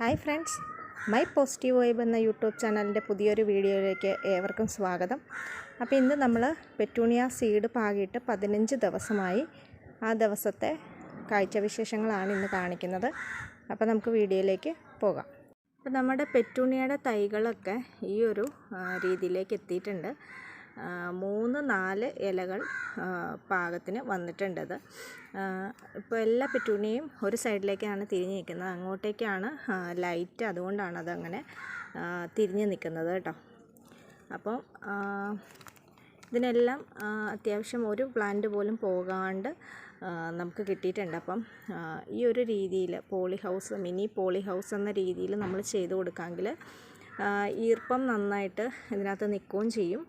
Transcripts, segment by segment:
Hi friends. My positive vibe എന്ന YouTube ചാനലിന്റെ പുതിയൊരു വീഡിയോയിലേക്ക് ഏവർക്കും സ്വാഗതം. അപ്പോൾ ഇന്ന് നമ്മൾ പെറ്റൂണിയ സീഡ് പാകിയിട്ട് പതിനഞ്ച് ദിവസമായി ആ ദിവസത്തെ കാഴ്ചവിശേഷങ്ങളാണ് ഇന്ന് കാണിക്കുന്നത്. അപ്പോൾ നമുക്ക് വീഡിയോയിലേക്ക് പോകാം. അപ്പോൾ നമ്മുടെ പെറ്റൂണിയയുടെ തൈകളൊക്കെ ഈ ഒരു രീതിയിലേക്ക് എത്തിയിട്ടുണ്ട്. മൂന്ന് നാല് ഇലകൾ പാകത്തിന് വന്നിട്ടുണ്ടത്. ഇപ്പോൾ എല്ലാ പെറ്റൂണിയും ഒരു സൈഡിലേക്കാണ് തിരിഞ്ഞ് നിൽക്കുന്നത്. അങ്ങോട്ടേക്കാണ് ലൈറ്റ് അതുകൊണ്ടാണ് അതങ്ങനെ തിരിഞ്ഞ് നിൽക്കുന്നത് കേട്ടോ. അപ്പം ഇതിനെല്ലാം അത്യാവശ്യം ഒരു പ്ലാന്റ് പോലും പോകാണ്ട് നമുക്ക് കിട്ടിയിട്ടുണ്ട്. അപ്പം ഈ ഒരു രീതിയിൽ poly house mini poly house എന്ന രീതിയിൽ നമ്മൾ ചെയ്ത് കൊടുക്കാമെങ്കിൽ ഈർപ്പം നന്നായിട്ട് ഇതിനകത്ത് നിൽക്കുകയും ചെയ്യും.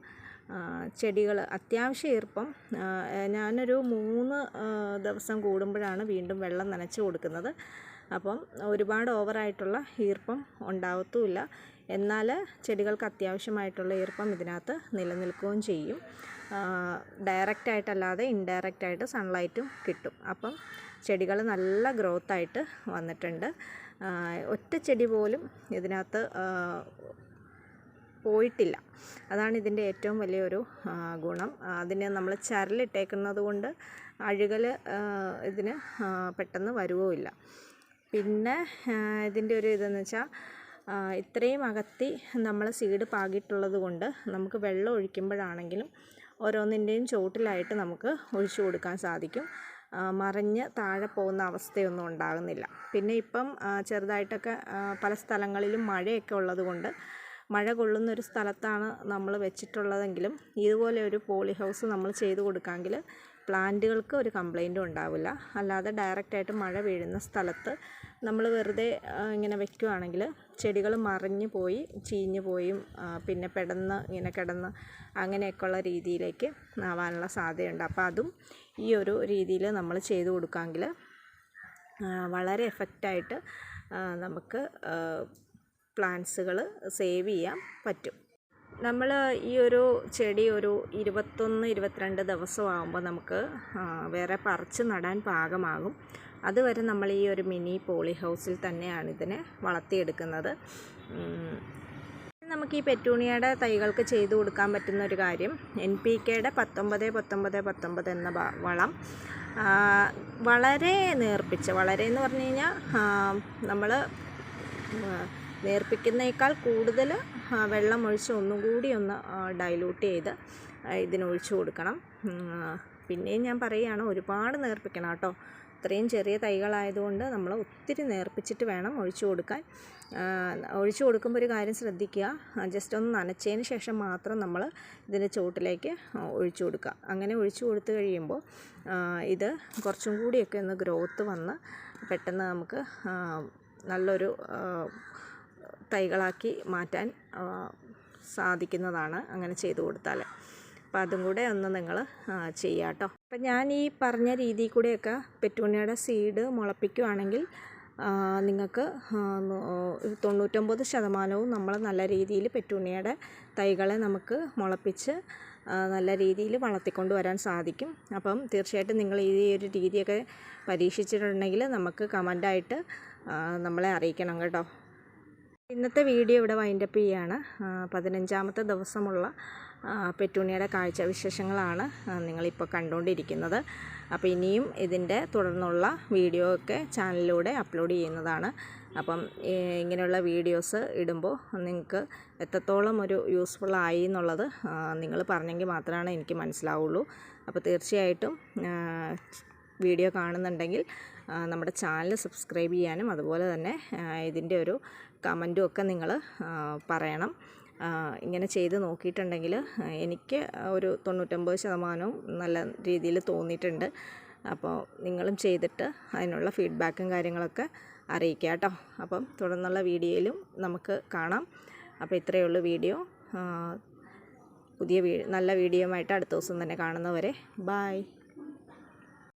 ചെടികൾ അത്യാവശ്യം ഈർപ്പം. ഞാനൊരു മൂന്ന് ദിവസം കൂടുമ്പോഴാണ് വീണ്ടും വെള്ളം നനച്ച് കൊടുക്കുന്നത്. അപ്പം ഒരുപാട് ഓവറായിട്ടുള്ള ഈർപ്പം ഉണ്ടാവത്തുമില്ല. എന്നാൽ ചെടികൾക്ക് അത്യാവശ്യമായിട്ടുള്ള ഈർപ്പം ഇതിനകത്ത് നിലനിൽക്കുകയും ചെയ്യും. ഡയറക്റ്റായിട്ടല്ലാതെ ഇൻഡയറക്റ്റായിട്ട് സൺലൈറ്റും കിട്ടും. അപ്പം ചെടികൾ നല്ല ഗ്രോത്തായിട്ട് വന്നിട്ടുണ്ട്. ഒറ്റ ചെടി പോലും ഇതിനകത്ത് പോയിട്ടില്ല. അതാണ് ഇതിന്റെ ഏറ്റവും വലിയൊരു ഗുണം. അതിന് നമ്മൾ ചരലിട്ടേക്കുന്നത് കൊണ്ട് അഴുകൽ ഇതിന് പെട്ടെന്ന് വരുവോ ഇല്ല. പിന്നെ ഇതിന്റെ ഒരു ഇതെന്ന് വെച്ചാൽ ഇത്രയും അകത്തി നമ്മൾ സീഡ് പാകിയിട്ടുള്ളത് കൊണ്ട് നമുക്ക് വെള്ളം ഒഴിക്കുമ്പോഴാണെങ്കിലും ഓരോന്നിന്റെയും ചുവട്ടിലായിട്ട് നമുക്ക് ഒഴിച്ചു കൊടുക്കാൻ സാധിക്കും. മറിഞ്ഞ് താഴെ പോകുന്ന അവസ്ഥയൊന്നും ഉണ്ടാകുന്നില്ല. പിന്നെ ഇപ്പം ചെറുതായിട്ടൊക്കെ പല സ്ഥലങ്ങളിലും മഴയൊക്കെ ഉള്ളത് കൊണ്ട് മഴ കൊള്ളുന്ന ഒരു സ്ഥലത്താണ് നമ്മൾ വെച്ചിട്ടുള്ളതെങ്കിലും ഇതുപോലെ ഒരു പോളി ഹൗസ് നമ്മൾ ചെയ്തു കൊടുക്കാമെങ്കിൽ പ്ലാന്റുകൾക്ക് ഒരു കംപ്ലൈന്റും ഉണ്ടാവില്ല. അല്ലാതെ ഡയറക്റ്റായിട്ട് മഴ വീഴുന്ന സ്ഥലത്ത് നമ്മൾ വെറുതെ ഇങ്ങനെ വെക്കുകയാണെങ്കിൽ ചെടികൾ മറിഞ്ഞു പോയി ചീഞ്ഞു പോയും പിന്നെ പെടന്ന് ഇങ്ങനെ കിടന്ന് അങ്ങനെയൊക്കെയുള്ള രീതിയിലേക്ക് ആവാനുള്ള സാധ്യതയുണ്ട്. അപ്പോൾ അതും ഈ ഒരു രീതിയിൽ നമ്മൾ ചെയ്ത് കൊടുക്കാമെങ്കിൽ വളരെ എഫക്റ്റായിട്ട് നമുക്ക് പ്ലാന്റ്സുകൾ സേവ് ചെയ്യാൻ പറ്റും. നമ്മൾ ഈ ഒരു ചെടി ഒരു ഇരുപത്തൊന്ന് ഇരുപത്തിരണ്ട് ദിവസമാകുമ്പോൾ നമുക്ക് വേറെ പറിച്ച് നടാൻ പാകമാകും. അതുവരെ നമ്മൾ ഈ ഒരു മിനി പോളി ഹൗസിൽ തന്നെയാണ് ഇതിനെ വളർത്തിയെടുക്കുന്നത്. നമുക്ക് ഈ പെറ്റൂണിയയുടെ തൈകൾക്ക് ചെയ്തു കൊടുക്കാൻ പറ്റുന്ന ഒരു കാര്യം എൻ പി കെയുടെ പത്തൊമ്പത് പത്തൊമ്പത് പത്തൊമ്പത് എന്ന വളം വളരെ നേർപ്പിച്ച് വളരെ എന്ന് പറഞ്ഞു കഴിഞ്ഞാൽ നമ്മൾ നേർപ്പിക്കുന്നേക്കാൾ കൂടുതൽ വെള്ളം ഒഴിച്ച് ഒന്നും കൂടി ഒന്ന് ഡൈലൂട്ട് ചെയ്ത് ഇതിനൊഴിച്ചു കൊടുക്കണം. പിന്നെയും ഞാൻ പറയുകയാണ് ഒരുപാട് നേർപ്പിക്കണം കേട്ടോ. ഇത്രയും ചെറിയ തൈകളായതുകൊണ്ട് നമ്മൾ ഒത്തിരി നേർപ്പിച്ചിട്ട് വേണം ഒഴിച്ചു കൊടുക്കാൻ. ഒഴിച്ചു കൊടുക്കുമ്പോൾ ഒരു കാര്യം ശ്രദ്ധിക്കുക. ജസ്റ്റ് ഒന്ന് നനച്ചതിന് ശേഷം മാത്രം നമ്മൾ ഇതിന്റെ ചുവട്ടിലേക്ക് ഒഴിച്ചു കൊടുക്കുക. അങ്ങനെ ഒഴിച്ചു കൊടുത്തു കഴിയുമ്പോൾ ഇത് കുറച്ചും കൂടിയൊക്കെ ഒന്ന് ഗ്രോത്ത് വന്ന് പെട്ടെന്ന് നമുക്ക് നല്ലൊരു തൈകളാക്കി മാറ്റാൻ സാധിക്കുന്നതാണ് അങ്ങനെ ചെയ്തു കൊടുത്താൽ അപ്പോൾ അതും കൂടെ ഒന്ന് നിങ്ങൾ ചെയ്യുക കേട്ടോ അപ്പം ഞാൻ ഈ പറഞ്ഞ രീതിയിൽ കൂടെയൊക്കെ പെറ്റൂണിയുടെ സീഡ് മുളപ്പിക്കുകയാണെങ്കിൽ നിങ്ങൾക്ക് തൊണ്ണൂറ്റൊമ്പത് ശതമാനവും നമ്മൾ നല്ല രീതിയിൽ പെറ്റൂണിയുടെ തൈകളെ നമുക്ക് മുളപ്പിച്ച് നല്ല രീതിയിൽ വളർത്തിക്കൊണ്ട് വരാൻ സാധിക്കും. അപ്പം തീർച്ചയായിട്ടും നിങ്ങൾ ഈ ഒരു രീതിയൊക്കെ പരീക്ഷിച്ചിട്ടുണ്ടെങ്കിൽ നമുക്ക് കമന്റായിട്ട് നമ്മളെ അറിയിക്കണം കേട്ടോ. ഇന്നത്തെ വീഡിയോ ഇവിടെ വൈൻഡപ്പ് ചെയ്യുകയാണ് പതിനഞ്ചാമത്തെ ദിവസമുള്ള പെറ്റൂണിയുടെ കാഴ്ച വിശേഷങ്ങളാണ് നിങ്ങളിപ്പോൾ കണ്ടുകൊണ്ടിരിക്കുന്നത്. അപ്പോൾ ഇനിയും ഇതിന്റെ തുടർന്നുള്ള വീഡിയോ ഒക്കെ ചാനലിലൂടെ അപ്ലോഡ് ചെയ്യുന്നതാണ്. അപ്പം ഇങ്ങനെയുള്ള വീഡിയോസ് ഇടുമ്പോൾ നിങ്ങൾക്ക് എത്രത്തോളം ഒരു യൂസ്ഫുൾ ആയി എന്നുള്ളത് നിങ്ങൾ പറഞ്ഞെങ്കിൽ മാത്രമാണ് എനിക്ക് മനസ്സിലാവുള്ളൂ. അപ്പോൾ തീർച്ചയായിട്ടും വീഡിയോ കാണുന്നുണ്ടെങ്കിൽ നമ്മുടെ ചാനൽ സബ്സ്ക്രൈബ് ചെയ്യാനും അതുപോലെ തന്നെ ഇതിന്റെ ഒരു കമന്റും ഒക്കെ നിങ്ങൾ പറയണം. ഇങ്ങനെ ചെയ്ത് നോക്കിയിട്ടുണ്ടെങ്കിൽ എനിക്ക് ഒരു തൊണ്ണൂറ്റൊമ്പത് ശതമാനവും നല്ല രീതിയിൽ തോന്നിയിട്ടുണ്ട്. അപ്പോൾ നിങ്ങളും ചെയ്തിട്ട് അതിനുള്ള ഫീഡ്ബാക്കും കാര്യങ്ങളൊക്കെ അറിയിക്കുക കേട്ടോ. അപ്പം തുടർന്നുള്ള വീഡിയോയിലും നമുക്ക് കാണാം. അപ്പോൾ ഇത്രയേ ഉള്ളൂ വീഡിയോ. പുതിയ നല്ല ആയിട്ട് അടുത്ത ദിവസം തന്നെ കാണുന്നവരെ ബായ്